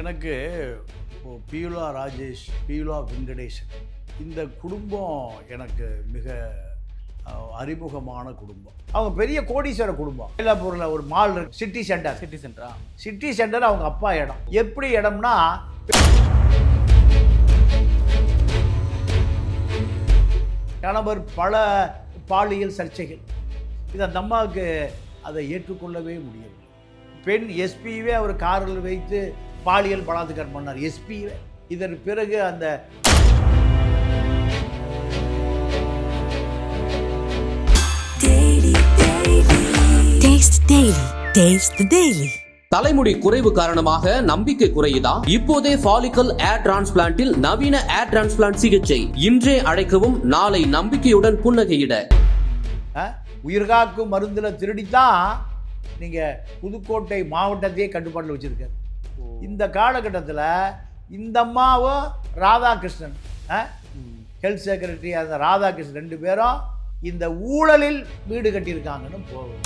எனக்கு பீலா ராஜேஷ் பீலா வெங்கடேஷன் இந்த குடும்பம் எனக்கு மிக அறிமுகமான குடும்பம். அவங்க பெரிய கோடீஸ்வர குடும்பம். மயிலாப்பூரில் ஒரு மால் இருக்கு சிட்டி சென்டர். சிட்டி சென்டரா? சிட்டி சென்டர் அவங்க அப்பா இடம். எப்படி இடம்னா கணவர் பல பாலியல் சர்ச்சைகள். இது அந்த அம்மாவுக்கு அதை ஏற்றுக்கொள்ளவே முடியவில்லை. பெண் எஸ்பிவே அவர் காரில் வைத்து பாலியல் பலாத்காரம் பண்ணார். எஸ்பிவே இதன் பிறகு அந்த. தலைமுடி குறைவு காரணமாக நம்பிக்கை குறையுதா? இப்போதே ஃபாலிக்கல் ஏர் டிரான்ஸ்பிளான்ட்டில் நவீன ஏர் டிரான்ஸ்பிளான்ட் சிகிச்சை. இன்றே அழைக்கவும் நாளை நம்பிக்கையுடன் புன்னகையிட. உயிர்காக்கும் மருந்தில் திருடித்தான் நீங்கள் புதுக்கோட்டை மாவட்டத்தையே கட்டுப்பாட்டில் வச்சுருக்காரு. இந்த காலகட்டத்தில் இந்த அம்மாவும் ராதாகிருஷ்ணன் ஹெல்த் செக்ரட்டரி அந்த ராதாகிருஷ்ணன் ரெண்டு பேரும் இந்த ஊழலில் வீடு கட்டியிருக்காங்கன்னு போகும்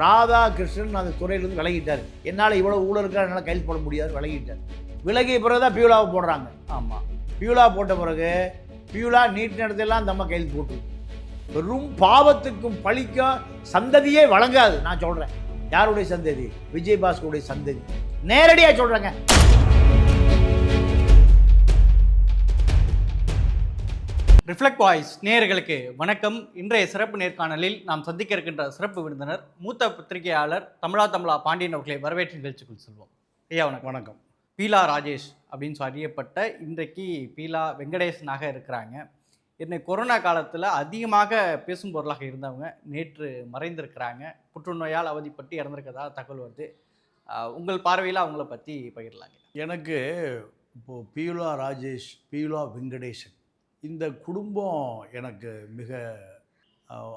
ராதாகிருஷ்ணன் அந்த துறையிலிருந்து விலகிட்டார். என்னால் இவ்வளோ ஊழல் இருக்கா என்னால் கையில் போட முடியாது விலகிட்டார். விலகிய பிறகு தான் பியூலாவை போடுறாங்க. ஆமாம் பியூலா போட்ட பிறகு பியூலா நீட் நடத்தையெல்லாம் அந்த அம்மா கையில் போட்டு வெறும் பாவத்துக்கும் பழிக்கும் சந்ததியே வழங்காது. நான் சொல்கிறேன் யாருடைய சந்ததி? விஜய் பாஸ்கருடைய சந்ததி. நேரடியாக சொல்கிறேங்க ரிஃப்ளெக்ட் வாய்ஸ் நேயர்களுக்கு வணக்கம். இன்றைய சிறப்பு நேர்காணலில் நாம் சந்திக்க இருக்கின்ற சிறப்பு விருந்தினர் மூத்த பத்திரிகையாளர் தமிழா தமிழா பாண்டியன் அவர்களை வரவேற்று நிகழ்ச்சிக்குள் செல்வோம். ஐயா வணக்கம். வணக்கம். பீலா ராஜேஷ் அப்படின்னு சொல்லி அறியப்பட்ட இன்றைக்கு பீலா வெங்கடேசனாக இருக்கிறாங்க. என்னை கொரோனா காலத்தில் அதிகமாக பேசும் பொருளாக இருந்தவங்க நேற்று மறைந்திருக்கிறாங்க. புற்றுநோயால் அவதிப்பட்டு இறந்திருக்கதா தகவல் வருது. உங்கள் பார்வையில் அவங்கள பற்றி பகிரலாங்க. எனக்கு இப்போது பியூலா ராஜேஷ் பியூலா வெங்கடேசன் இந்த குடும்பம் எனக்கு மிக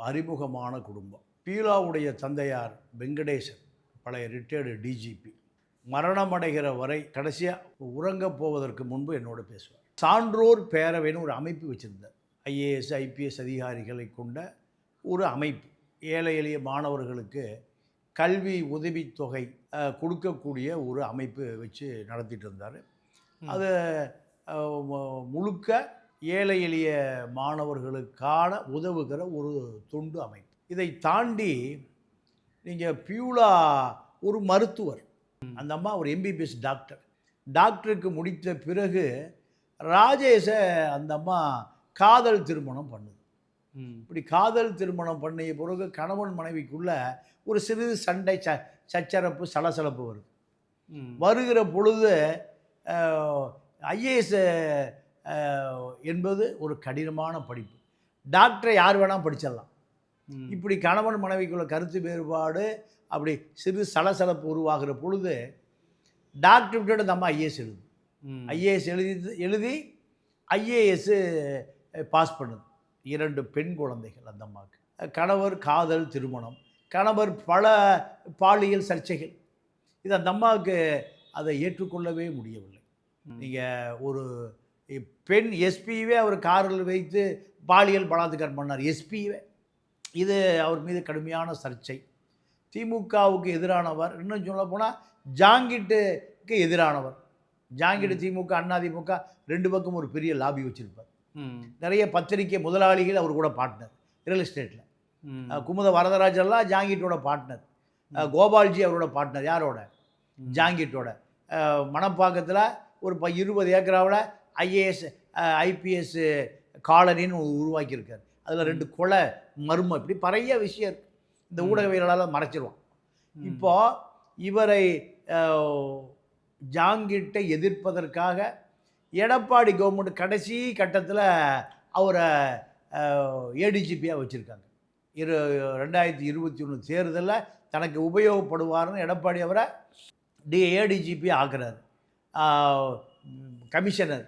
அறிமுகமான குடும்பம். பியூலாவுடைய தந்தையார் வெங்கடேசன் பழைய ரிட்டையர்டு டிஜிபி மரணமடைகிற வரை கடைசியாக உறங்க போவதற்கு முன்பு என்னோட பேசுவார். சான்றோர் பேரவைன்னு ஒரு அமைப்பு வச்சுருந்தார். ஐஏஎஸ் ஐபிஎஸ் அதிகாரிகளை கொண்ட ஒரு அமைப்பு. ஏழை எளிய மாணவர்களுக்கு கல்வி உதவித்தொகை கொடுக்கக்கூடிய ஒரு அமைப்பு வச்சு நடத்திட்டு இருந்தார். அது முழுக்க ஏழை எளிய மாணவர்களுக்கான உதவுகிற ஒரு தொண்டு அமைப்பு. இதை தாண்டி நீங்கள் பியூலா ஒரு மருத்துவர். அந்த அம்மா ஒரு எம்பிபிஎஸ் டாக்டர். டாக்டருக்கு முடித்த பிறகு ராஜேஷை அந்த அம்மா காதல் திருமணம் பண்ணுது. இப்படி காதல் திருமணம் பண்ணிய பிறகு கணவன் மனைவிக்குள்ள ஒரு சிறிது சண்டை ச சச்சரப்பு சலசலப்பு வருது. ம். வருகிற பொழுது ஐஏஎஸ் என்பது ஒரு கடினமான படிப்பு. டாக்டரை யார் வேணால் படிச்சிடலாம். இப்படி கணவன் மனைவிக்குள்ள கருத்து வேறுபாடு அப்படி சிறு சலசலப்பு உருவாகிற பொழுது டாக்டர் விட்டு அந்த அம்மா ஐஏஎஸ் எழுது. ஐஏஎஸ் எழுதி எழுதி ஐஏஎஸ் பாஸ் பண்ணுது. இரண்டு பெண் குழந்தைகள் அந்த அம்மாவுக்கு. கணவர் காதல் திருமணம். கணவர் பல பாலியல் சர்ச்சைகள். இது அந்த அம்மாவுக்கு அதை ஏற்றுக்கொள்ளவே முடியவில்லை. நீங்கள் ஒரு பெண் எஸ்பிவே அவர் காரில் வைத்து பாலியல் பலாத்காரம் பண்ணார். எஸ்பிவே இது அவர் மீது கடுமையான சர்ச்சை. திமுகவுக்கு எதிரானவர். இன்னும் சொல்ல போனால் ஜாங்கிட்டுக்கு எதிரானவர். ஜாங்கிட்டு திமுக அண்ணா திமுக ரெண்டு பக்கம் ஒரு பெரிய லாபி வச்சுருப்பார். நிறைய பத்திரிகை முதலாளிகள் அவர் கூட பார்ட்னர் ரியல் எஸ்டேட்டில். குமுத வரதராஜெல்லாம் ஜாங்கிட்டோட பார்ட்னர் கோபால்ஜி அவரோட பார்ட்னர் யாரோட. ஜாங்கிட்டோட. மணப்பாக்கத்தில் ஒரு ப இருபது ஏக்கராவில் ஐஏஎஸ் ஐபிஎஸ் காலனின்னு உருவாக்கியிருக்காரு. அதில் ரெண்டு கொலை மர்மம் இப்படி நிறைய விஷயம். இருக்கு இந்த ம். ஊடகவியலாளர் மறைச்சிருவான். ம். இப்போ இவரை ஜாங்கிட்டை எதிர்ப்பதற்காக எடப்பாடி கவர்மெண்ட் கடைசி கட்டத்தில் அவரை ஏடிஜிபியாக வச்சுருக்காங்க. இரு ரெண்டாயிரத்தி இருபத்தி ஒன்று தேர்தலில் தனக்கு உபயோகப்படுவார்னு எடப்பாடி அவரை டி ஏடிஜிபி ஆக்குறாரு. கமிஷனர்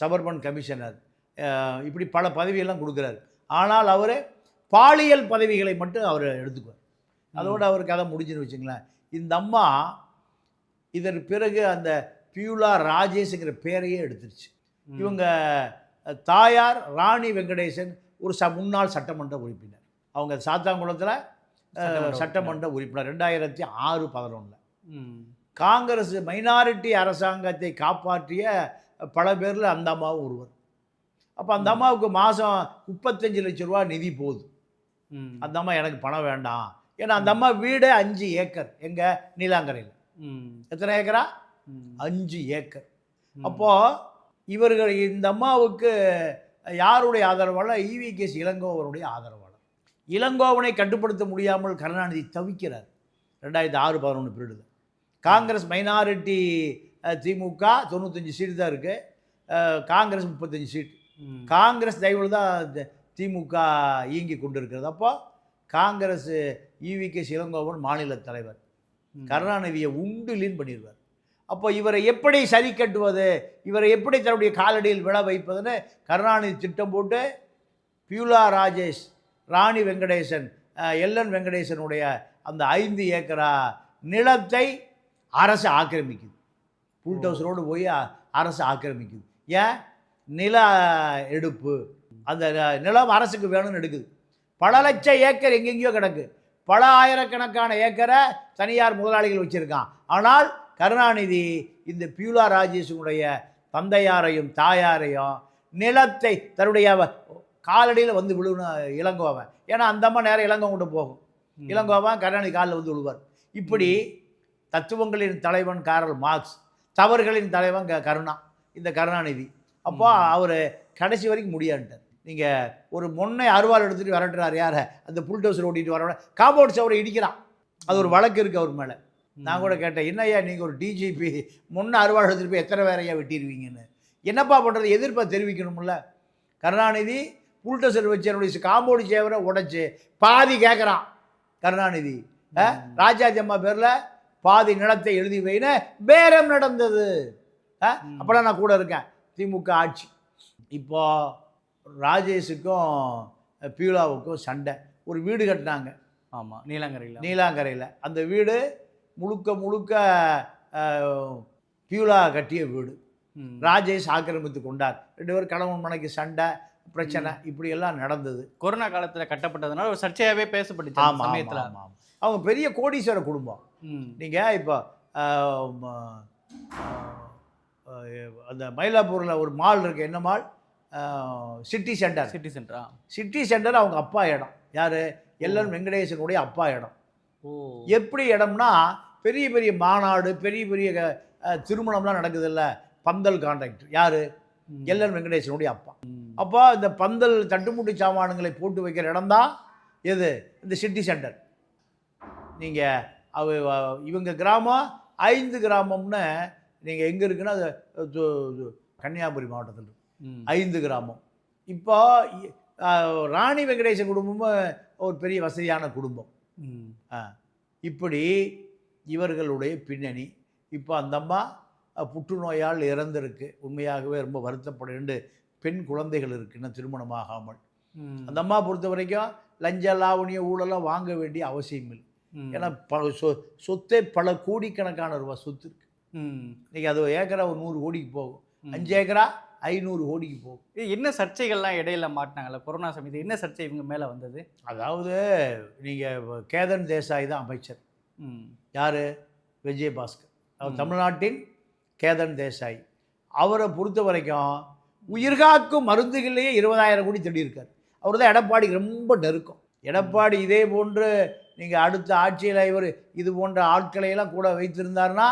சபர்பன் கமிஷனர் இப்படி பல பதவியெல்லாம் கொடுக்குறாரு. ஆனால் அவர் பாலியல் பதவிகளை மட்டும் அவர் எடுத்துக்குவார். அதோடு அவர் கதை முடிஞ்சுன்னு வச்சுங்களேன். இந்த அம்மா இதற்கு பிறகு அந்த பியூலா ராஜேஷுங்கிற பேரையே எடுத்துருச்சு. இவங்க தாயார் ராணி வெங்கடேசன் ஒரு ச முன்னாள் சட்டமன்ற உறுப்பினர். அவங்க சாத்தாங்குளத்தில் சட்டமன்ற உறுப்பினர். ரெண்டாயிரத்தி ஆறு பதினொன்றில் காங்கிரஸ் மைனாரிட்டி அரசாங்கத்தை காப்பாற்றிய பல பேரில் அந்த அம்மாவும் ஒருவர். அப்போ அந்த அம்மாவுக்கு மாதம் முப்பத்தஞ்சு லட்ச ரூபா நிதி போகுது அந்த அம்மா எனக்கு பணம் வேண்டாம். ஏன்னா அந்த அம்மா வீடு அஞ்சு ஏக்கர் எங்கே நீலாங்கரையில். எத்தனை ஏக்கரா. அஞ்சு ஏக்கர். அப்போது இவர்கள் இந்த அம்மாவுக்கு யாருடைய ஆதரவாளர் ஈவி கேஸ் இளங்கோவனுடைய ஆதரவாளர் இளங்கோவனை கட்டுப்படுத்த முடியாமல் கருணாநிதி தவிக்கிறார். ரெண்டாயிரத்தி ஆறு பதினொன்று பீரியடில் காங்கிரஸ் மைனாரிட்டி திமுக தொண்ணூத்தஞ்சு சீட்டு தான் இருக்குது காங்கிரஸ் முப்பத்தஞ்சு சீட். காங்கிரஸ் தயவில் தான் திமுக இயங்கி கொண்டிருக்கிறது. அப்போ காங்கிரஸ் ஈவி கே இளங்கோவன் மாநில தலைவர். கருணாநிதியை உண்டு லீன் பண்ணிடுவார் அப்போ இவரை எப்படி சரி கட்டுவது? இவரை எப்படி தன்னுடைய காலடியில் விழ வைப்பதுன்னு கருணாநிதி திட்டம் போட்டு பியூலா ராஜேஷ் ராணி வெங்கடேசன் எல்என் வெங்கடேசனுடைய அந்த ஐந்து ஏக்கரா நிலத்தை அரசு ஆக்கிரமிக்குது. புல்டவுஸ் ரோடு போய் அரசு ஆக்கிரமிக்குது. ஏன்? நில எடுப்பு. அந்த ந- நிலம் அரசுக்கு வேணும்னு எடுக்குது. பல லட்சம் ஏக்கர் எங்கெங்கேயோ கிடக்கு. பல ஆயிரக்கணக்கான ஏக்கரை தனியார் முதலாளிகள் வச்சுருக்கான். ஆனால் கருணாநிதி இந்த பியூலா ராஜேஷனுடைய தந்தையாரையும் தாயாரையும் நிலத்தை தன்னுடைய காலடியில் வந்து விழுவணும் இளங்கோவன் ஏன்னா அந்த அம்மா நேரம் இளங்கோ கொண்டு போகும். இளங்கோவன் கருணாநிதி காலில் வந்து விழுவார். இப்படி தத்துவங்களின் தலைவன் காரல் மார்க்ஸ் தவறுகளின் தலைவன் க- கருணா இந்த கருணாநிதி. அப்போ அவர் கடைசி வரைக்கும் முடியான்ட்டார். நீங்கள் ஒரு மொன்னை அருவாள் எடுத்துகிட்டு விரட்டுறாரு யாரை? அந்த புல்டோசர் ஓட்டிட்டு வர காம்பவுண்ட் சவரை இடிக்கிறான். அது ஒரு வழக்கு இருக்குது அவர் மேலே. நான் கூட கேட்டேன் என்னய்யா நீங்கள் ஒரு டிஜிபி முன்ன அருவாள் எடுத்துகிட்டு போய் எத்தனை பேரையா வெட்டிடுவீங்கன்னு என்னப்பா பண்ணுறது எதிர்ப்பை தெரிவிக்கணும்ல. கருணாநிதி புல்டோசர் வச்சு என்னுடைய காம்பவுண்ட் சேவரை உடைச்சு பாதி கேட்குறான் கருணாநிதி. ராஜாஜி அம்மா பேரில் பாதி நிலத்தை எழுதி வைன்னு பேரம் நடந்தது. அஹ், ம். அப்போலாம் நான் கூட இருக்கேன் திமுக ஆட்சி. இப்போ ராஜேஷுக்கும் பியூலாவுக்கும் சண்டை. ஒரு வீடு கட்டினாங்க. ஆமா நீலாங்கரையில். நீலாங்கரையில். அந்த வீடு முழுக்க முழுக்க பியூலா கட்டிய வீடு. ராஜேஷ் ஆக்கிரமித்து கொண்டார். ரெண்டு பேரும் கணவன் மனைக்கு சண்டை பிரச்சனை இப்படி எல்லாம் நடந்தது. கொரோனா காலத்துல கட்டப்பட்டதுனால ஒரு சர்ச்சையாவே பேசப்பட்டுச்சு ஆமாம் சமயத்துல. அவங்க பெரிய கோடீஸ்வர குடும்பம். ம். நீங்கள் இப்போ அந்த மயிலாப்பூரில் ஒரு மால் இருக்கு. என்ன மால்? City Centre. சிட்டி சென்டரா? சிட்டி சென்டர் அவங்க அப்பா இடம். யார்? எல்என் வெங்கடேசனுடைய அப்பா இடம். ஓ. எப்படி இடம்னா பெரிய பெரிய மாநாடு பெரிய பெரிய திருமணம்லாம் நடக்குதுல்ல. பந்தல் கான்ட்ராக்டர் யார். எல்என் வெங்கடேசனுடைய அப்பா. அப்போ இந்த பந்தல் தட்டுமுட்டு சாமானுங்களை போட்டு வைக்கிற இடம்தான் எது? இந்த சிட்டி சென்டர் நீங்கள் அவ இவங்க கிராமம் ஐந்து கிராமம்னு நீங்கள் எங்கே இருக்குன்னா அது கன்னியாகுமரி மாவட்டத்தில். ஐந்து கிராமம். இப்போ ராணி வெங்கடேசன் குடும்பமும் ஒரு பெரிய வசதியான குடும்பம். இப்படி இவர்களுடைய பின்னணி இப்போ அந்த அம்மா புற்றுநோயால் இறந்திருக்கு உண்மையாகவே ரொம்ப வருத்தப்பட ரெண்டு பெண் குழந்தைகள் இருக்கு இன்னும் திருமணமாகாமல். அந்த அம்மா பொறுத்த வரைக்கும் லஞ்ச லாவணிய ஊழலாம் வாங்க வேண்டிய அவசியம் இல்லை. ஏன்னா பல சொ சொத்தே பல கோடிக்கணக்கான ரூபா சொத்து இருக்கு ம். இன்னைக்கு அது ஏக்கரா ஒரு நூறு கோடிக்கு போகும். அஞ்சு ஏக்கரா ஐநூறு கோடிக்கு போகும் இது என்ன சர்ச்சைகள்லாம் இடையில மாட்டினாங்கல்ல கொரோனா சமயத்தில் என்ன சர்ச்சை இவங்க மேல வந்தது அதாவது நீங்கள் கேதன் தேசாய் தான் அமைச்சர். யார்? விஜயபாஸ்கர். அவர். தமிழ்நாட்டின் கேதன் தேசாய். அவரை பொறுத்த வரைக்கும் உயிர்காக்கும் மருந்துகள்லேயே இருபதாயிரம் கோடி தேடியிருக்கார் அவர் தான் எடப்பாடிக்கு ரொம்ப நெருக்கம். எடப்பாடி இதே போன்று நீங்கள் அடுத்த ஆட்சியில் இவர் இது போன்ற ஆட்களை எல்லாம் கூட வைத்திருந்தார்னா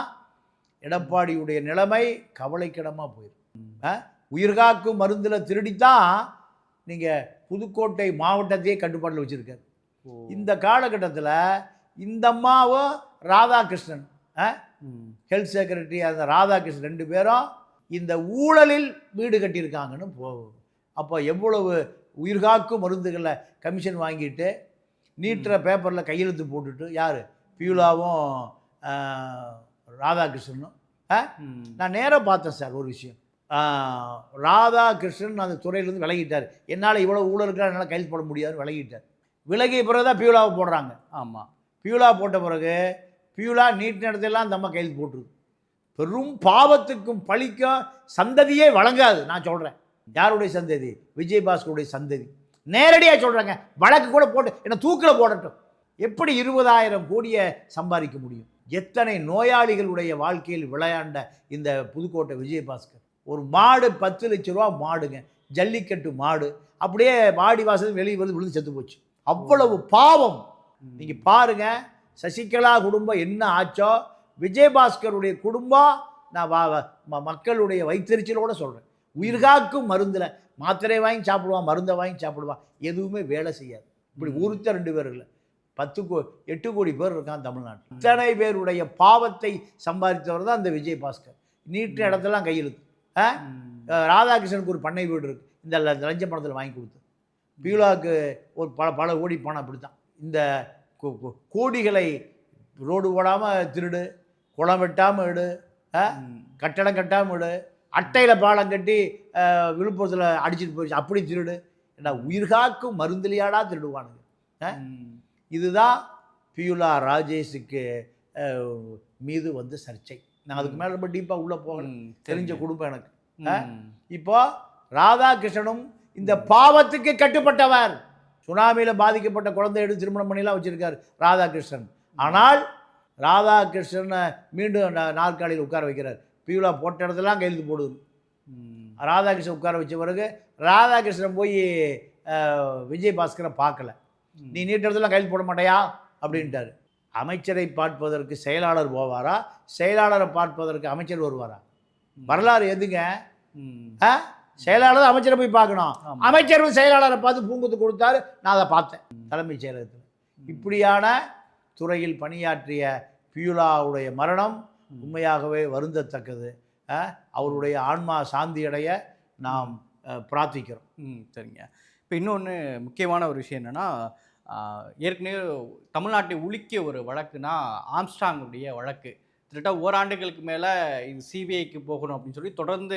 எடப்பாடியுடைய நிலைமை கவலைக்கிடமாக போயிடும்? உயிர்காக்கும் மருந்தில் திருடித்தான் நீங்கள் புதுக்கோட்டை மாவட்டத்தையே கட்டுப்பாட்டில் வச்சுருக்காரு. இந்த காலகட்டத்தில் இந்த அம்மாவும் ராதாகிருஷ்ணன். ஹெல்த் செக்ரட்டரி அந்த ராதாகிருஷ்ணன் ரெண்டு பேரும் இந்த ஊழலில் வீடு கட்டியிருக்காங்கன்னு போ அப்போ எவ்வளவு உயிர்காக்கும் மருந்துகளை கமிஷன் வாங்கிட்டு நீட்டுற பேப்பரில் கையெழுத்து போட்டுட்டு யார்? பியூலாவும் ராதாகிருஷ்ணனும். நான் நேராக பார்த்தேன் சார் ஒரு விஷயம். ராதாகிருஷ்ணன் அந்த துறையிலேருந்து விலகிட்டார். என்னால் இவ்வளோ ஊழல் இருக்கா என்னால் கையில் போட முடியாதுன்னு விலகிட்டார். விலகிய பிறகு தான் பியூலாவை போடுறாங்க. ஆமா. பியூலா போட்ட பிறகு பியூலா நீட் நடத்தையெல்லாம் அந்த அம்மா கையில் போட்டுருது. பெரும் பாவத்துக்கும் பழிக்கும் சந்ததியே வழங்காது. நான் சொல்கிறேன் யாருடைய சந்ததி? விஜயபாஸ்கருடைய சந்ததி. நேரடியாக சொல்கிறாங்க வழக்கு கூட போட்டு என்ன தூக்கில் போடட்டும். எப்படி இருபதாயிரம் கோடியை சம்பாதிக்க முடியும்? எத்தனை நோயாளிகளுடைய வாழ்க்கையில் விளையாண்ட இந்த புதுக்கோட்டை விஜயபாஸ்கர்? ஒரு மாடு பத்து லட்ச ரூபா மாடுங்க. ஜல்லிக்கட்டு மாடு. அப்படியே வாடி வாசல் வெளியே வந்து விழுந்து செத்து போச்சு. அவ்வளவு பாவம். நீங்கள் பாருங்க சசிகலா குடும்பம் என்ன ஆச்சோ விஜயபாஸ்கருடைய குடும்பம் நான் வா மக்களுடைய வைத்தறிச்சலோட சொல்கிறேன் உயிர்காக்கும் மருந்தில் மாத்திரை வாங்கி சாப்பிடுவான் மருந்தை வாங்கி சாப்பிடுவான் எதுவுமே வேலை செய்யாது. இப்படி ஒருத்தர் ரெண்டு பேர் இல்லை. பத்து கோ எட்டு கோடி பேர் இருக்கான் தமிழ்நாட்டில். இத்தனை பேருடைய பாவத்தை சம்பாதித்தவர் தான் இந்த விஜயபாஸ்கர். நீட்ட இடத்தெல்லாம் கையெழுத்து. ராதாகிருஷ்ணனுக்கு ஒரு பண்ணை வீடு இருக்குது இந்த லஞ்ச பணத்தில் வாங்கி கொடுத்து. பீலாவுக்கு ஒரு பல பல கோடி பணம் அப்படி தான் இந்த கோடிகளை ரோடு போடாமல் திருடு குளம் வெட்டாமல் ஆ? கட்டடம் கட்டாமல் விடு அட்டையில் பாலம் கட்டி விழுப்புரத்தில் அடிச்சிட்டு போயிடுச்சு அப்படி திருடு. ஏன்னா உயிர்காக்கும் மருந்துலையாடா திருடுவானுங்க இதுதான் பியூலா ராஜேஷுக்கு மீது வந்து சர்ச்சை. நான் அதுக்கு மேலே ரொம்ப டீப்பாக உள்ளே போகல. தெரிஞ்ச குடும்பம் எனக்கு? இப்போ ராதாகிருஷ்ணனும் இந்த பாவத்துக்கு கட்டுப்பட்டவர். சுனாமியில் பாதிக்கப்பட்ட குழந்தை எடுத்து திருமணம் பண்ணிலாம் வச்சிருக்காரு ராதாகிருஷ்ணன். ஆனால் ராதாகிருஷ்ணனை மீண்டும் நாற்காலியில் உட்கார வைக்கிறார். பியூலா போட்ட இடத்துலாம் கையெழுத்து போடுது. ராதாகிருஷ்ணன் உட்கார வச்ச பிறகு ராதாகிருஷ்ணன் போய் விஜய் பாஸ்கரை பார்க்கல. நீ நீட்ட இடத்துல கையெழுத்து போட மாட்டாயா? அப்படின்ட்டாரு. அமைச்சரை பார்ப்பதற்கு செயலாளர் போவாரா? செயலாளரை பார்ப்பதற்கு அமைச்சர் வருவாரா? வரலாறு எதுங்க? ஆ? செயலாளர் அமைச்சரை போய் பார்க்கணும். ஆமா. அமைச்சர் செயலாளரை பார்த்து பூங்குத்து கொடுத்தாரு. நான் அதை பார்த்தேன். தலைமைச் செயலகத்தில். இப்படியான துறையில் பணியாற்றிய பியூலாவுடைய மரணம் உண்மையாகவே வருந்தத்தக்கது? அவருடைய ஆன்மா சாந்தியடைய நாம் பிரார்த்திக்கிறோம். ம் சரிங்க. இப்போ இன்னொன்று முக்கியமான ஒரு விஷயம் என்னென்னா ஏற்கனவே தமிழ்நாட்டை உலுக்கிய ஒரு வழக்குனா ஆம்ஸ்டாங்குடைய வழக்கு. கிட்டத்தட்ட ஓராண்டுகளுக்கு மேலே இது சிபிஐக்கு போகணும் அப்படின்னு சொல்லி தொடர்ந்து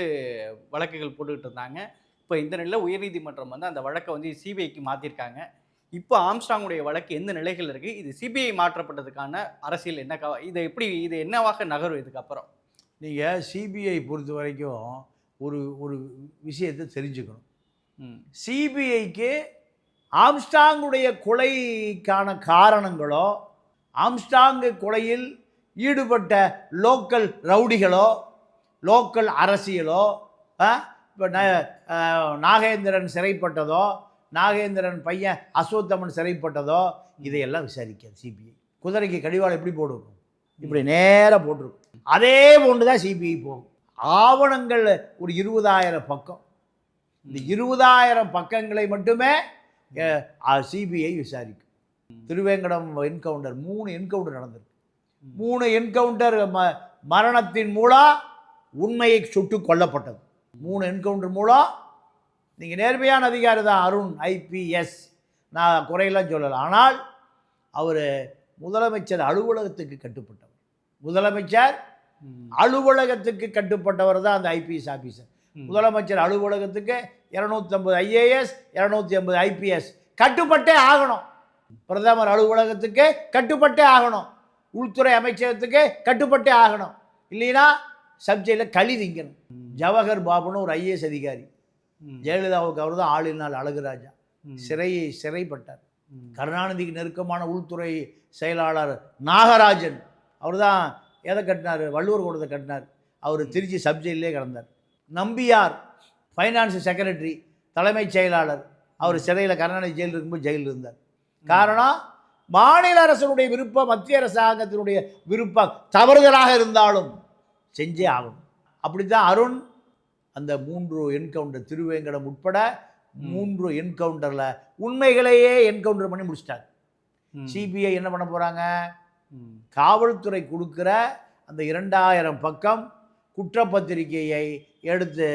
வழக்குகள் போட்டுக்கிட்டு இருந்தாங்க. இப்போ இந்த நிலையில் உயர்நீதிமன்றம் வந்து அந்த வழக்கை வந்து சிபிஐக்கு மாற்றிருக்காங்க இப்போ ஆம்ஸ்டாங்குடைய வழக்கு எந்த நிலைகள் இருக்குது இது சிபிஐ மாற்றப்பட்டதுக்கான அரசியல் என்ன இதை எப்படி இது என்னவாக நகரும் இதுக்கப்புறம் நீங்கள் சிபிஐ பொறுத்த வரைக்கும் ஒரு ஒரு விஷயத்தை தெரிஞ்சுக்கணும். சிபிஐக்கு ஆம்ஸ்டாங்குடைய கொலைக்கான காரணங்களோ ஆம்ஸ்டாங்கு கொலையில் ஈடுபட்ட லோக்கல் ரவுடிகளோ லோக்கல் அரசியலோ இப்போ நாகேந்திரன் சிறைப்பட்டதோ நாகேந்திரன் பையன் அசோத்தமன் சிறைப்பட்டதோ இதையெல்லாம் விசாரிக்காது சிபிஐ. குதிரைக்கு கடிவாளம் எப்படி போட்டிருக்கும் இப்படி நேராக போட்டிருக்கும். அதே போன்று தான் சிபிஐ போகும். ஆவணங்கள் ஒரு இருபதாயிரம் பக்கம். இந்த இருபதாயிரம் பக்கங்களை மட்டுமே சிபிஐ விசாரிக்கும். திருவேங்கடம் என்கவுண்டர் மூணு என்கவுண்டர் நடந்திருக்கு. மூணு என்கவுண்டர் ம மரணத்தின் மூலம் உண்மையை சுட்டு கொல்லப்பட்டது. மூணு என்கவுண்டர் மூலம் நீங்கள் நேர்மையான அதிகாரி தான் அருண் ஐபிஎஸ் நான் குறையெல்லாம் சொல்லலை. ஆனால் அவர் முதலமைச்சர் அலுவலகத்துக்கு கட்டுப்பட்டவர். முதலமைச்சர் அலுவலகத்துக்கு கட்டுப்பட்டவர் தான் அந்த ஐபிஎஸ் ஆஃபீஸர் முதலமைச்சர் அலுவலகத்துக்கு இரநூத்தம்பது ஐஏஎஸ் இரநூத்தி ஐம்பது ஐபிஎஸ் கட்டுப்பட்டே ஆகணும். பிரதமர் அலுவலகத்துக்கு கட்டுப்பட்டே ஆகணும். உள்துறை அமைச்சகத்துக்கு கட்டுப்பட்டே ஆகணும். இல்லைன்னா சப்ஜெக்டில் களி திங்கணும். ஜவஹர் பாபுன்னு ஒரு ஐஏஎஸ் அதிகாரி. ஜெயலலிதாவுக்கு அவர் தான் ஆளினால் அழகுராஜா சிறை சிறைப்பட்டார். கருணாநிதிக்கு நெருக்கமான உள்துறை செயலாளர் நாகராஜன் அவர் தான் எதை கட்டினார்? வள்ளுவர் கூடத்தை கட்டினார். அவர் திருச்சி சப்ஜெக்டிலே கிடந்தார். நம்பியார் ஃபைனான்ஸ் செக்ரட்டரி தலைமைச் செயலாளர். அவர் சிறையில் கருணாநிதி ஜெயிலில் இருக்கும்போது ஜெயிலில் இருந்தார். காரணம் மாநில அரசனுடைய விருப்பம் மத்திய அரசாங்கத்தினுடைய விருப்பம் தவறுதலாக இருந்தாலும் செஞ்சே ஆகணும். அப்படி தான் அருண் அந்த மூன்று என்கவுண்டர் திருவேங்கடம் உட்பட மூன்று என்கவுண்டரில் உண்மைகளையே என்கவுண்டர் பண்ணி முடிச்சிட்டாங்க சிபிஐ என்ன பண்ண போகிறாங்க காவல்துறை கொடுக்குற அந்த இரண்டாயிரம் பக்கம் குற்றப்பத்திரிகையை எடுத்து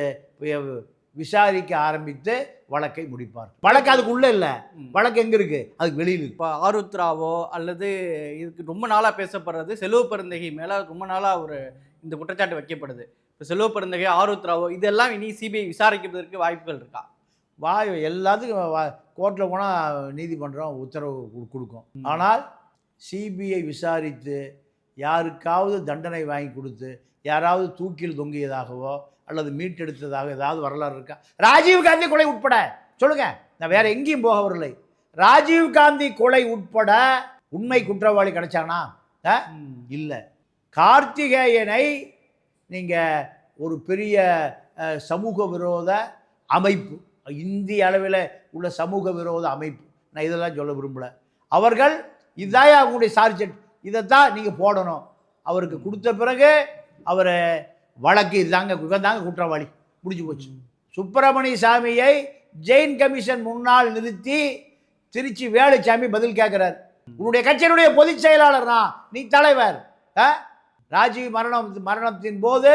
விசாரிக்க ஆரம்பித்து வழக்கை முடிப்பார். வழக்கு அதுக்குள்ளே இல்லை. வழக்கு எங்கே இருக்குது அதுக்கு வெளியில் இப்போ ஆருத்ராவோ அல்லது இதுக்கு ரொம்ப நாளாக பேசப்படுறது செலவு பெருந்தகை மேலே ரொம்ப நாளாக ஒரு இந்த குற்றச்சாட்டு வைக்கப்படுது. இப்போ செலவு பெருந்தகை ஆருத்ராவோ இதெல்லாம் இனி சிபிஐ விசாரிக்கிறதுக்கு வாய்ப்புகள் இருக்கா? வா எல்லாத்துக்கும் கோர்ட்டில் போனால் நீதிமன்றம் உத்தரவு கொடுக்கும். ஆனால் சிபிஐ விசாரித்து யாருக்காவது தண்டனை வாங்கி கொடுத்து யாராவது தூக்கில் தொங்கியதாகவோ அல்லது மீட்டெடுத்ததாக ஏதாவது வரலாறு இருக்கா? ராஜீவ் காந்தி கொலை உட்பட. சொல்லுங்க. நான் வேற எங்கேயும் போக வரலை ராஜீவ் காந்தி கொலை உட்பட உண்மை குற்றவாளி கிடைச்சானா. இல்லை. கார்த்திகேயனை நீங்கள் ஒரு பெரிய சமூக விரோத அமைப்பு இந்திய அளவில் உள்ள சமூக விரோத அமைப்பு. நான் இதெல்லாம் சொல்ல விரும்பல. அவர்கள் இதாயா அவங்களுடைய சார்ஜெட். இதைத்தான் நீங்கள் போடணும். அவருக்கு கொடுத்த பிறகு அவர் வழக்கு இதுதாங்க இவன் தாங்க குற்றவாளி. முடிஞ்சு போச்சு. சுப்பிரமணிய சாமியை ஜெயின் கமிஷன் முன்னால் நிறுத்தி திருச்சி வேலுச்சாமி பதில் கேட்கிறார் உன்னுடைய கட்சியினுடைய பொதுச் செயலாளர் நான் நீ தலைவர்? ராஜீவ் மரணம் மரணத்தின் போது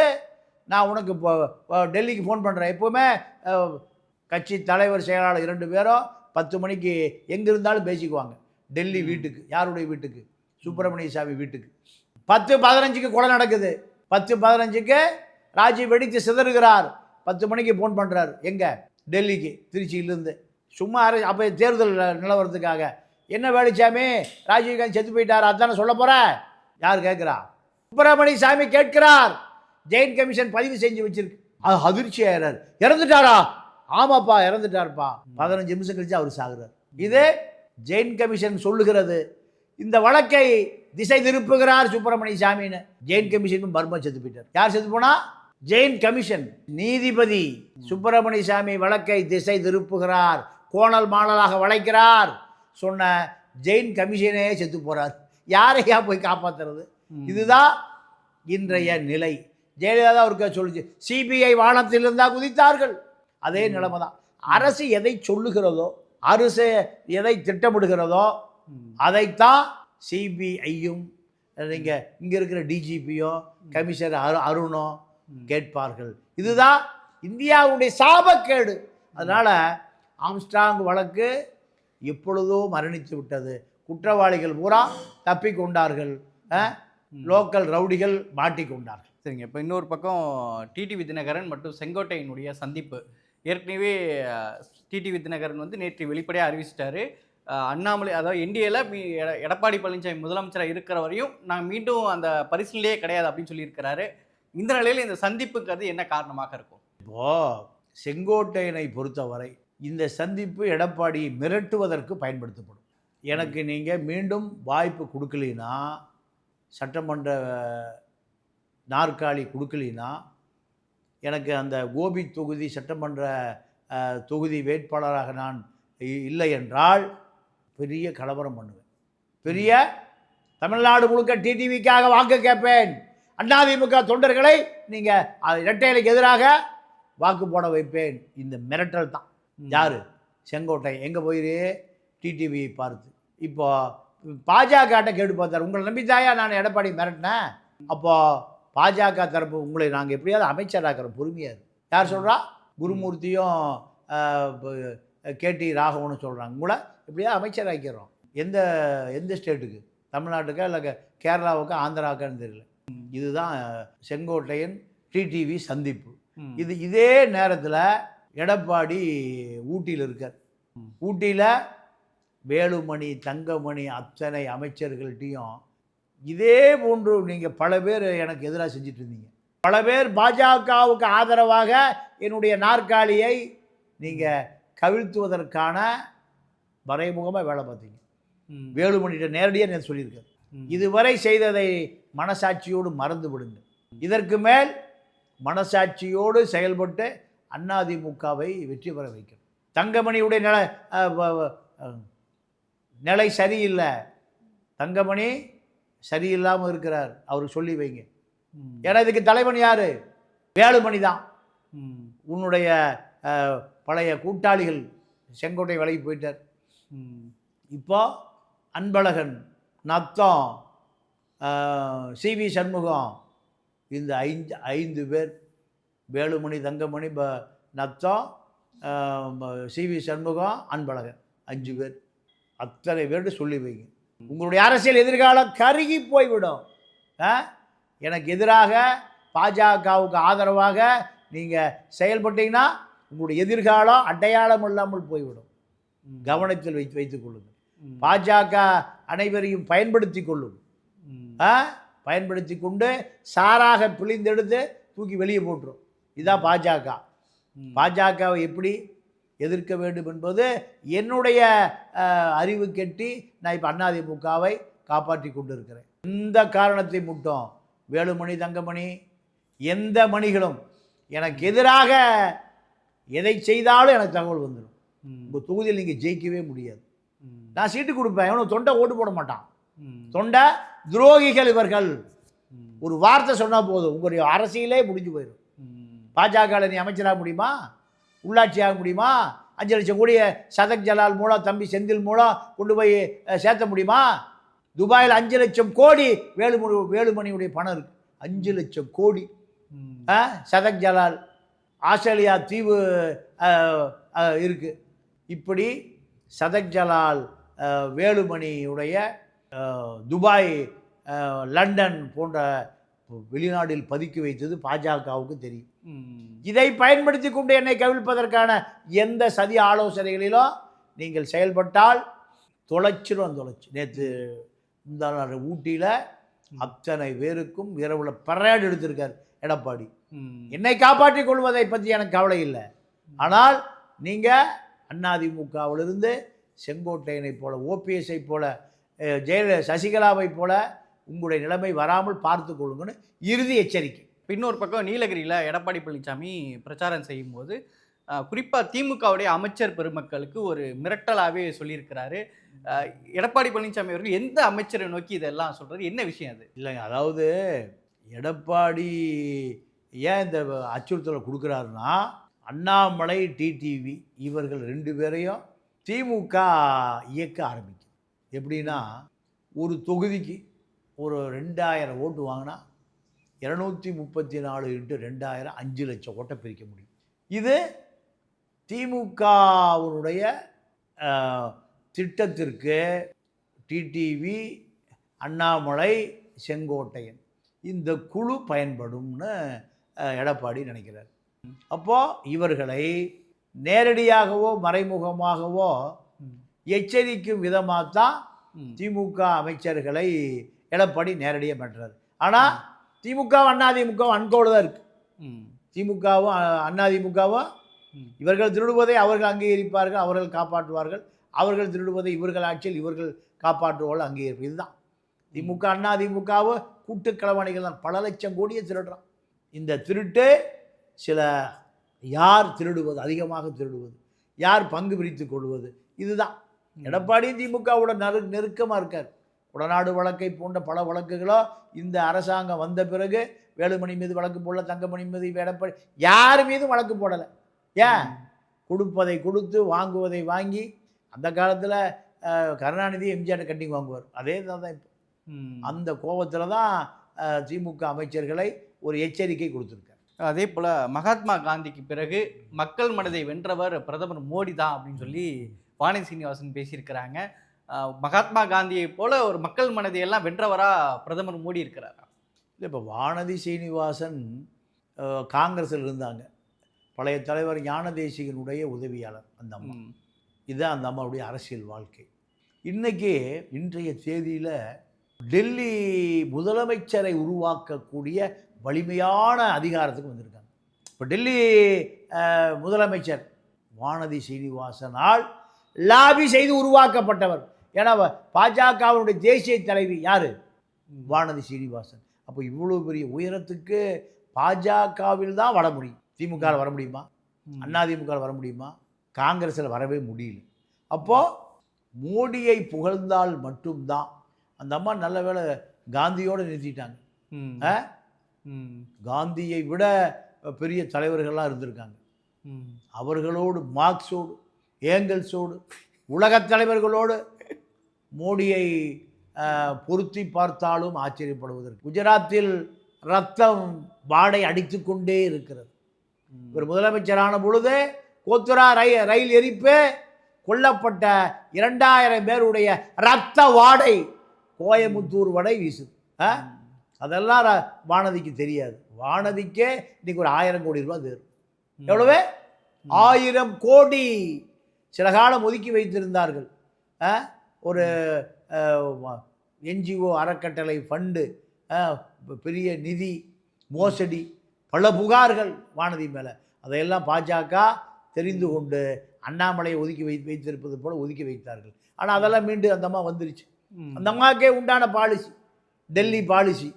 நான் உனக்கு இப்போ டெல்லிக்கு ஃபோன் பண்ணுறேன் எப்போவுமே கட்சி தலைவர் செயலாளர் இரண்டு பேரும் பத்து மணிக்கு எங்கே இருந்தாலும் பேசிக்குவாங்க. டெல்லி வீட்டுக்கு யாருடைய வீட்டுக்கு? சுப்பிரமணிய சாமி வீட்டுக்கு. பத்து பதினஞ்சுக்கு கொலை நடக்குது. பத்து பதினஞ்சுக்கு ராஜி வெடித்து சிதறுகிறார். பத்து மணிக்கு ஃபோன் பண்ணுறாரு எங்கே? டெல்லிக்கு திருச்சியிலேருந்து. சும்மா அப்போ தேர்தல் நிலவரத்துக்காக. என்ன வேலைச்சாமி ராஜீவ்காந்தி செத்து போயிட்டார்? அதானே சொல்ல போகிற யார் கேட்குறா? சுப்பிரமணிய சாமி கேட்கிறார். ஜெயின் கமிஷன் பதிவு செஞ்சு வச்சிருக்கு. அது அதிர்ச்சி ஆகிறார் இறந்துட்டாரா? ஆமாப்பா இறந்துட்டார்ப்பா. பதினஞ்சு நிமிஷம் கழிச்சு அவர் சாகுறார். இது ஜெயின் கமிஷன் சொல்லுகிறது. இந்த வழக்கை திசை திருப்புகிறார் சுப்பிரமணிய சாமின்னு. ஜெயின் கமிஷனும் பர்மா செத்து போயிட்டார். யார் செத்து போனா? ஜெயின் கமிஷன். நீதிபதி சுப்பிரமணிய சாமி வழக்கை திசை திருப்புகிறார். கோணல் மாணலாக வளைக்கிறார். சொன்ன ஜெயின் கமிஷனே செத்து போறார். யாரையா போய் காப்பாத்துறது? இதுதான் இன்றைய நிலை. ஜெயலலிதா அவருக்கு சொல்லுச்சு. சிபிஐ வானத்தில் இருந்தால் குதித்தார்கள். அதே நிலைமை தான் அரசு எதை சொல்லுகிறதோ அரசு எதை திட்டமிடுகிறதோ. அதைத்தான் சிபிஐயும் நீங்கள் இங்கே இருக்கிற டிஜிபியோ கமிஷனர் அரு அருணோ கேட்பார்கள். இதுதான் இந்தியாவுடைய சாபக்கேடு. அதனால் ஆம்ஸ்டாங் வழக்கு எப்பொழுதோ மரணித்து விட்டது. குற்றவாளிகள் பூரா தப்பி கொண்டார்கள். லோக்கல் ரவுடிகள் மாட்டிக்கொண்டார்கள் சரிங்க. இப்போ இன்னொரு பக்கம் டிடிவி தினகரன் மற்றும் செங்கோட்டையினுடைய சந்திப்பு. ஏற்கனவே டிடிவி தினகரன் வந்து நேற்று வெளிப்படையாக அறிவிச்சிட்டாரு. அண்ணாமலை அதாவது என்டிஏல எடப்பாடி பழனிசாமி முதலமைச்சராக இருக்கிற வரையும் நான் மீண்டும் அந்த பரிசீலனையே கிடையாது அப்படின்னு சொல்லியிருக்கிறாரு. இந்த நிலையில் இந்த சந்திப்புக்கு அது என்ன காரணமாக இருக்கும்? இப்போ செங்கோட்டையனை பொறுத்தவரை இந்த சந்திப்பு எடப்பாடியை மிரட்டுவதற்கு பயன்படுத்தப்படும். எனக்கு நீங்கள் மீண்டும் வாய்ப்பு கொடுக்கலினா சட்டமன்ற நாற்காலி கொடுக்கலினா எனக்கு அந்த கோபி தொகுதி சட்டமன்ற தொகுதி வேட்பாளராக நான் இல்லை என்றால் பெரிய கலவரம் பண்ணுவேன். பெரிய தமிழ்நாடு முழுக்க டிடிவிக்காக வாக்கு கேட்பேன். அதிமுக தொண்டர்களை நீங்கள் இரட்டைகளுக்கு எதிராக வாக்கு போட வைப்பேன். இந்த மிரட்டல் தான். யார்? செங்கோட்டை. எங்கே போயிரு? டிடிவியை பார்த்து. இப்போ பாஜகட்ட கேட்டு பார்த்தார். உங்களை நம்பித்தாயா நான் எடப்பாடி மிரட்டினேன்? அப்போ பாஜக தரப்பு உங்களை நாங்கள் எப்படியாவது அமைச்சராக்கிறோம் பொறுமையாக இரு. யார் சொல்கிறா குருமூர்த்தியும் கேடி ராகவனும் சொல்கிறாங்க உங்களை எப்படியாவது அமைச்சராக்கிறோம். எந்த எந்த ஸ்டேட்டுக்கு? தமிழ்நாட்டுக்கா இல்லை கேரளாவுக்கா ஆந்திராவுக்கான்னு தெரியல. இதுதான் செங்கோட்டையன் டிடிவி சந்திப்பு. இது இதே நேரத்தில் எடப்பாடி ஊட்டியில் இருக்கார். ஊட்டியில் வேலுமணி தங்கமணி அத்தனை அமைச்சர்கள்ட்டையும் இதே போன்று நீங்கள் பல பேர் எனக்கு எதிராக செஞ்சுட்டு இருந்தீங்க பல பேர் பாஜகவுக்கு ஆதரவாக என்னுடைய நாற்காலியை நீங்கள் கவிழ்த்துவதற்கான மறைமுகமாக வேலை பார்த்தீங்க. வேலுமணிகிட்ட நேரடியாக நான் சொல்லியிருக்காரு ம். இதுவரை செய்ததை மனசாட்சியோடு மறந்து விடுங்க இதற்கு மேல் மனசாட்சியோடு செயல்பட்டு அதிமுகவை வெற்றி பெற வைக்கணும் தங்கமணியுடைய நிலை நிலை சரியில்லை தங்கமணி சரியில்லாமல் இருக்கிறார் அவருக்கு சொல்லி வைங்க. ஏன்னா இதுக்கு தலைவன் யார் வேலுமணி தான். உன்னுடைய பழைய கூட்டாளிகள் செங்கோட்டை விலகி போயிட்டார். இப்போ அன்பழகன் நத்தம் சி வி சண்முகம் இந்த ஐந்து ஐந்து பேர் வேலுமணி தங்கமணி ப நத்தம் சி வி சண்முகம் அன்பழகன் அஞ்சு பேர். அத்தனை பேர்ட்டு சொல்லி வைங்க. உங்களுடைய அரசியல் எதிர்காலம் கருகி போய்விடும். ஆ? எனக்கு எதிராக பாஜகவுக்கு ஆதரவாக நீங்கள் செயல்பட்டீங்கன்னா உங்களுடைய எதிர்காலம் அடையாளம் இல்லாமல் போய்விடும். கவனத்தில் வைத்து வைத்துக் கொள்ளுங்கள். பாஜக அனைவரையும் பயன்படுத்தி கொள்ளும்? பயன்படுத்தி கொண்டு சாராக பிழிந்தெடுத்து தூக்கி வெளியே போட்டுரும். இதான் பாஜக. பாஜகவை எப்படி எதிர்க்க வேண்டும் என்பது என்னுடைய அறிவு கெட்டி நான் இப்போ அதிமுகவை காப்பாற்றி கொண்டிருக்கிறேன். இந்த காரணத்தை மட்டும்? வேலுமணி தங்கமணி எந்த மணிகளும் எனக்கு எதிராக எதை செய்தாலும் எனக்கு தகவல் வந்துடும் உங்கள் தொகுதியில் நீங்கள் ஜெயிக்கவே முடியாது. நான் சீட்டு கொடுப்பேன். எவனும் தொண்டை ஓட்டு போட மாட்டான். தொண்டை துரோகிகள் இவர்கள். ஒரு வார்த்தை சொன்னால் போதும். உங்களுடைய அரசியலே முடிஞ்சு போயிடும் ம், பாஜகவில் நீ அமைச்சராக முடியுமா? உள்ளாட்சி ஆக முடியுமா? அஞ்சு லட்சம் கோடியை சதக் ஜலால் மூலம் தம்பி செந்தில் மூலம் கொண்டு போய் சேர்த்த முடியுமா? துபாயில் அஞ்சு லட்சம் கோடி வேலுமணி வேலுமணியுடைய பணம் இருக்கு. அஞ்சு லட்சம் கோடி. சதக் ஜலால். ஆஸ்திரேலியா தீவு அஹ், அஹ், இருக்கு. இப்படி சதக் ஜலால் வேலுமணியுடைய துபாய் லண்டன் போன்ற வெளிநாட்டில் பதுக்கி வைத்தது பாஜகவுக்கு தெரியும். இதை பயன்படுத்தி கொண்டு என்னை கவிழ்ப்பதற்கான எந்த சதி ஆலோசனைகளிலும் நீங்கள் செயல்பட்டால் தொலைச்சிரும் தொலைச்சு. நேற்று இந்த ஊட்டியில் அத்தனை பேருக்கும் இரவுல பரேடு எடுத்திருக்கார் எடப்பாடி. என்னை காப்பாற்றிக் கொள்வதை பற்றி எனக்கு கவலை இல்லை. ஆனால் நீங்கள் அதிமுகவிலிருந்து செங்கோட்டையனை போல ஓபிஎஸ்ஐ போல ஜெயல சசிகலாவை போல உங்களுடைய நிலைமை வராமல் பார்த்து கொள்ளுங்கன்னு இறுதி எச்சரிக்கை. இன்னொரு பக்கம் நீலகிரியில் எடப்பாடி பழனிசாமி பிரச்சாரம் செய்யும்போது குறிப்பாக திமுகவுடைய அமைச்சர் பெருமக்களுக்கு ஒரு மிரட்டலாகவே சொல்லியிருக்கிறாரு. எடப்பாடி பழனிசாமி அவர்கள் எந்த அமைச்சரை நோக்கி இதெல்லாம் சொல்றாரு? என்ன விஷயம் அது? இல்லைங்க அதாவது எடப்பாடி ஏன் இந்த அச்சுறுத்தலை கொடுக்குறாருன்னா அண்ணாமலை டிடிவி இவர்கள் ரெண்டு பேரையும் திமுக இயக்க ஆரம்பிக்கும் எப்படின்னா ஒரு தொகுதிக்கு ஒரு ரெண்டாயிரம் ஓட்டு வாங்கினா இரநூத்தி முப்பத்தி நாலு இன்ட்டு ரெண்டாயிரம் அஞ்சு லட்சம் ஓட்டை பிரிக்க முடியும். இது திமுகவுடைய திட்டத்திற்கு டிடிவி அண்ணாமலை செங்கோட்டையன் இந்த குழு பயன்படும்னு எடப்பாடி நினைக்கிறார். அப்போது இவர்களை நேரடியாகவோ மறைமுகமாகவோ எச்சரிக்கும் விதமாக தான் திமுக அமைச்சர்களை எடப்பாடி நேரடியாக பண்ணுறாரு ஆனால் திமுக அதிமுக அன்கோடு தான் இருக்குது திமுகவும் அதிமுகவும். இவர்கள் திருடுவதை அவர்கள் அங்கீகரிப்பார்கள் அவர்கள் காப்பாற்றுவார்கள். அவர்கள் திருடுவதை இவர்கள் ஆட்சியில் இவர்கள் காப்பாற்றுவார்கள் அங்கீகரிப்பு. இதுதான். திமுக அண்ணா திமுகவோ கூட்டு களவாணிகள் தான் பல லட்சம் கோடியை திருடுறான். இந்த திருட்டு சில யார் திருடுவது அதிகமாக திருடுவது யார் பங்கு பிரித்து கொள்வது இதுதான். எடப்பாடி திமுகவோட நெரு நெருக்கமாக இருக்கார். உடநாடு வழக்கை போன்ற பல வழக்குகளோ இந்த அரசாங்கம் வந்த பிறகு வேலுமணி மீது வழக்கு போடல தங்கமணி மீது எடப்பாடி யார் மீதும் வழக்கு போடலை. ஏன்? கொடுப்பதை கொடுத்து வாங்குவதை வாங்கி அந்த காலத்தில் கருணாநிதி எம்ஜிஆர் கட்டிங் வாங்குவார். அதே தான் இப்போ. அந்த கோபத்தில் தான் திமுக அமைச்சர்களை ஒரு எச்சரிக்கை கொடுத்துருக்கார் அதே போல மகாத்மா காந்திக்கு பிறகு மக்கள் மனதை வென்றவர் பிரதமர் மோடி தான் அப்படின்னு சொல்லி வானதி சீனிவாசன் பேசியிருக்கிறாங்க. மகாத்மா காந்தியை போல ஒரு மக்கள் மனதை எல்லாம் வென்றவரா பிரதமர் மோடி இருக்கிறாரா? இல்லை இப்போ வானதி சீனிவாசன் காங்கிரஸில் இருந்தாங்க. பழைய தலைவர் ஞான தேசிகனுடைய உதவியாளர் அந்த அம்மா. இதுதான் அந்த அம்மாவுடைய அரசியல் வாழ்க்கை. இன்னைக்கு இன்றைய தேதியில் டெல்லி முதலமைச்சரை உருவாக்கக்கூடிய வலிமையான அதிகாரத்துக்கு வந்திருக்காங்க. இப்போ டெல்லி முதலமைச்சர் வானதி சீனிவாசனால் லாபி செய்து உருவாக்கப்பட்டவர். ஏன்னா பாஜகவினுடைய தேசிய தலைவி யார்? வானதி சீனிவாசன். அப்போ இவ்வளோ பெரிய உயரத்துக்கு பாஜகவில் தான் வர முடியும். திமுகவில் வர முடியுமா? ம். அதிமுகவில் வர முடியுமா? காங்கிரஸில் வரவே முடியல. அப்போது மோடியை புகழ்ந்தால் மட்டும்தான். அந்த அம்மா நல்ல வேளை காந்தியோடு நிறுத்திட்டாங்க. காந்தியை விட பெரிய தலைவர்கள்லாம் இருந்திருக்காங்க. அவர்களோடு மார்க்ஸோடு ஏங்கல்ஸோடு உலகத் தலைவர்களோடு மோடியை பொருத்தி பார்த்தாலும் ஆச்சரியப்படுவதற்கு. குஜராத்தில் ரத்தம் வாடை அடித்து கொண்டே இருக்கிறது. இவர் முதலமைச்சரான பொழுது கோத்துரா ரை ரயில் எரிப்பு கொல்லப்பட்ட இரண்டாயிரம் பேருடைய ரத்த வாடை கோயமுத்தூர் வடை வீசுது? அதெல்லாம் வானதிக்கு தெரியாது. வானதிக்கே இன்னைக்கு ஒரு ஆயிரம் கோடி ரூபாய் தேரும். எவ்வளவு? ஆயிரம் கோடி. சில காலம் ஒதுக்கி வைத்திருந்தார்கள்? ஒரு என்ஜிஓ அறக்கட்டளை ஃபண்டு பெரிய நிதி மோசடி பல புகார்கள் வானதி மேலே. அதையெல்லாம் பாஜக தெரிந்து கொண்டு அண்ணாமலையை ஒதுக்கி வை வைத்திருப்பது போல ஒதுக்கி வைத்தார்கள். ஆனால் அதெல்லாம் மீண்டும் அந்த அம்மா வந்துருச்சு. அந்த உண்டான பாலிசி டெல்லி பாலிசி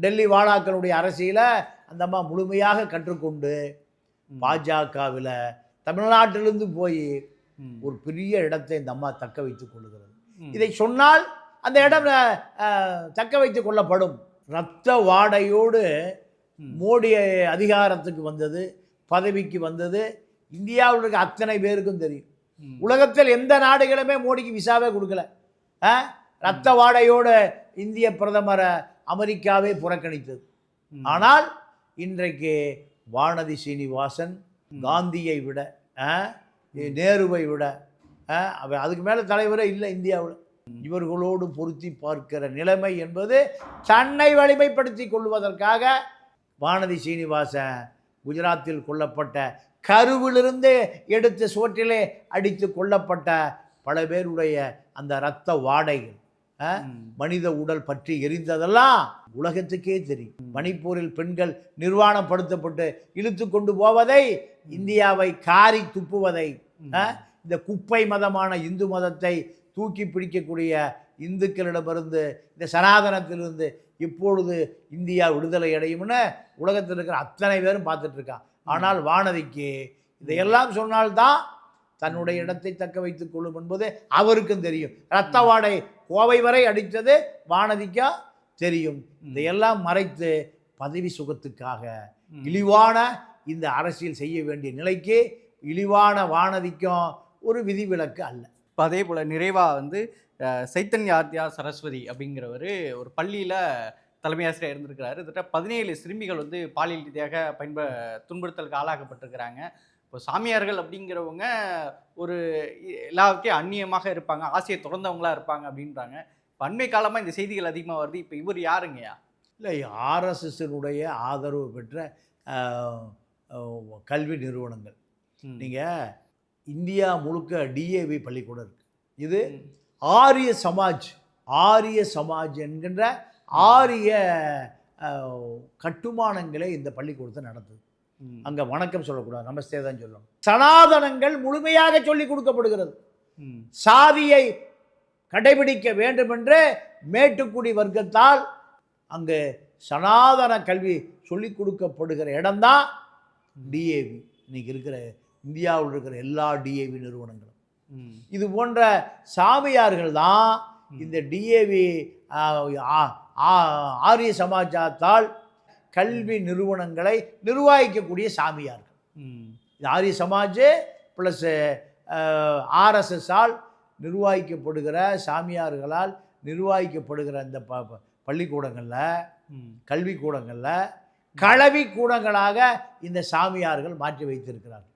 டெல்லி வாழாக்களுடைய அரசியலை அந்த அம்மா முழுமையாக கற்றுக்கொண்டு. பாஜகவில் தமிழ்நாட்டிலிருந்து போய். ஒரு பெரிய இடத்தை இந்த அம்மா தக்க வைத்துக் கொள்ளுகிறது ம். இதை சொன்னால் அந்த இடம் தக்க வைத்துக் கொள்ளப்படும் இரத்த வாடையோடு. மோடி அதிகாரத்துக்கு வந்தது பதவிக்கு வந்தது இந்தியாவில் இருக்க அத்தனை பேருக்கும் தெரியும். உலகத்தில் எந்த நாடுகளுமே மோடிக்கு விசாவே கொடுக்கல? ரத்த வாடையோடு இந்திய பிரதமரை அமெரிக்காவே புறக்கணித்தது. ஆனால் இன்றைக்கு வானதி சீனிவாசன். காந்தியை விட நேருவை விட அதுக்கு மேலே தலைவரே இல்லை இந்தியாவில் இவர்களோடு பொருத்தி பார்க்கிற நிலைமை என்பது தன்னை வலிமைப்படுத்தி கொள்வதற்காக வானதி சீனிவாசன் குஜராத்தில் கொல்லப்பட்ட கருவிலிருந்து எடுத்து சோற்றிலே அடித்து கொல்லப்பட்ட பல பேருடைய அந்த இரத்த வாடைகள். மனித உடல் பற்றி எரிந்ததெல்லாம் உலகத்துக்கே தெரியும். மணிப்பூரில் பெண்கள் நிர்வாணப்படுத்தப்பட்டு இழுத்து கொண்டு போவதை இந்தியாவை காரி துப்புவதை இந்த குப்பை மதமான இந்து மதத்தை தூக்கி பிடிக்கக்கூடிய இந்துக்களிடமிருந்து இந்த சனாதனத்திலிருந்து எப்பொழுது இந்தியா விடுதலை அடையும்னு உலகத்தில் இருக்கிற அத்தனை பேரும் பார்த்துட்டு இருக்கான். ஆனால் வானதிக்கு இதையெல்லாம் சொன்னால்தான் தன்னுடைய இடத்தை தக்க வைத்துக் கொள்ளும் என்பது அவருக்கும் தெரியும். ரத்த வாடை கோவை வரை அடித்தது வானதிக்கா தெரியும். இதையெல்லாம் மறைத்து பதவி சுகத்துக்காக. இழிவான இந்த அரசியல் செய்ய வேண்டிய நிலைக்கு இழிவான வானதிக்கும் ஒரு விதிவிலக்கு அல்ல. இப்போ அதே போல் நிறைவாக வந்து அஹ், சைத்தன்யாத்யா சரஸ்வதி அப்படிங்கிறவர் ஒரு பள்ளியில் தலைமை ஆசிரியர் இருந்திருக்கிறாரு. கிட்டத்தட்ட பதினேழு சிறுமிகள் வந்து பாலியல் ரீதியாக பயன்ப துன்புறுத்தலுக்கு ஆளாக்கப்பட்டிருக்கிறாங்க. இப்போ சாமியார்கள் அப்படிங்கிறவங்க ஒரு எல்லாத்தையும் அந்நியமாக இருப்பாங்க ஆசையை தொடர்ந்தவங்களா இருப்பாங்க அப்படின்றாங்க அண்மை காலமாக இந்த செய்திகள் அதிகமாக வருது இப்போ இவர் யாருங்கய்யா இல்லை ஆர்எஸ்எஸ்னுடைய ஆதரவு பெற்ற கல்வி நிறுவனங்கள். நீங்கள் இந்தியா முழுக்க டிஏவி பள்ளிக்கூடம் இருக்கு இது. ஆரிய சமாஜ் ஆரிய சமாஜ் என்கின்ற ஆரிய கட்டுமானங்களை இந்த பள்ளிக்கூடத்தை நடத்துது. அங்கே வணக்கம் சொல்லக்கூடாது. நமஸ்தே தான் சொல்லணும். சனாதனங்கள் முழுமையாக சொல்லிக் கொடுக்கப்படுகிறது. சாதியை கடைபிடிக்க வேண்டுமென்று மேட்டுக்குடி வர்க்கத்தால் அங்கு சனாதன கல்வி சொல்லிக் கொடுக்கப்படுகிற இடம்தான் டிஏவி இன்னைக்கு இருக்கிற இந்தியாவில் இருக்கிற எல்லா டிஏவி நிறுவனங்களும். இது போன்ற சாமியார்கள் தான் இந்த டிஏவி ஆரிய சமாஜத்தால் கல்வி நிறுவனங்களை நிர்வகிக்கக்கூடிய சாமியார்கள். இது ஆரிய சமாஜ் ப்ளஸ் ஆர்எஸ்எஸ்ஸால் நிர்வகிக்கப்படுகிற சாமியார்களால் நிர்வகிக்கப்படுகிற இந்த ப பள்ளிக்கூடங்களில். கல்விக்கூடங்களில் களவி கூடங்களாக இந்த சாமியார்கள் மாற்றி வைத்திருக்கிறார்கள்.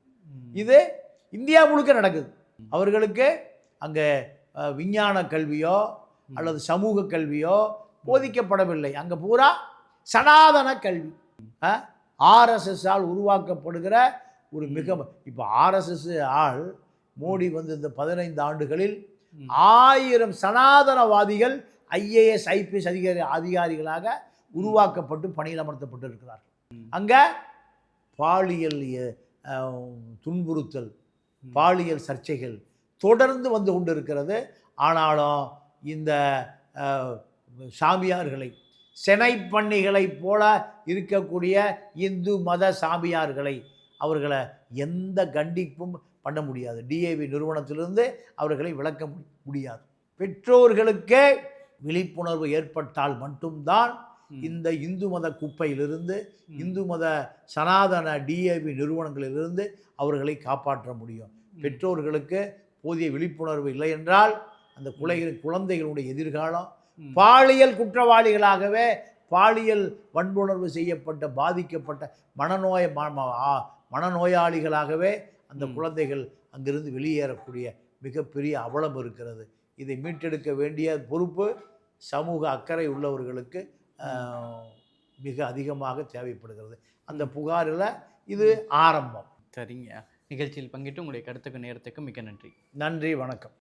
இது இந்தியா முழுக்க நடக்குது அவர்களுக்கு அங்கே விஞ்ஞான கல்வியோ அல்லது சமூக கல்வியோ போதிக்கப்படவில்லை அங்கே பூரா சனாதன கல்வி ஆர்எஸ்எஸ்ஸால் உருவாக்கப்படுகிற ஒரு மிக இப்போ ஆர்எஸ்எஸ் ஆள் மோடி வந்து இந்த பதினைந்து ஆண்டுகளில். ஆயிரம் சனாதனவாதிகள் ஐஏஎஸ் ஐபிஎஸ் அதிகாரி அதிகாரிகளாக உருவாக்கப்பட்டு பணியில் அமர்த்தப்பட்டு இருக்கிறார்கள். அங்கே பாலியல் துன்புறுத்தல். பாலியல் சர்ச்சைகள் தொடர்ந்து வந்து கொண்டிருக்கிறது ஆனாலும் இந்த அஹ், சாமியார்களை செனைப்பன்னிகளைப் போல இருக்கக்கூடிய இந்து மத சாமியார்களை அவர்களை எந்த கண்டிப்பும் பண்ண முடியாது டிஏவி நிறுவனத்திலிருந்து அவர்களை விளக்க முடியாது பெற்றோர்களுக்கே விழிப்புணர்வு ஏற்பட்டால் மட்டும்தான். இந்த இந்து மத குப்பையிலிருந்து. இந்து மத சனாதன டிஏவி நிறுவனங்களிலிருந்து அவர்களை காப்பாற்ற முடியும் பெற்றோர்களுக்கு போதிய விழிப்புணர்வு இல்லை என்றால் அந்த குலைகள் குழந்தைகளுடைய எதிர்காலம். பாலியல் குற்றவாளிகளாகவே பாலியல் வன்புணர்வு செய்யப்பட்ட பாதிக்கப்பட்ட மனநோய மனநோயாளிகளாகவே அந்த. குழந்தைகள் அங்கிருந்து வெளியேறக்கூடிய மிகப்பெரிய அவலம் இருக்கிறது. இதை மீட்டெடுக்க வேண்டிய பொறுப்பு சமூக அக்கறை உள்ளவர்களுக்கு மிக அதிகமாக தேவைப்படுகிறது. அந்த புகாரில் இது ஆரம்பம். சரிங்க. நிகழ்ச்சியில் பங்கிட்டு உங்களுடைய கருத்துக்கு நேரத்துக்கு மிக்க நன்றி. நன்றி வணக்கம்.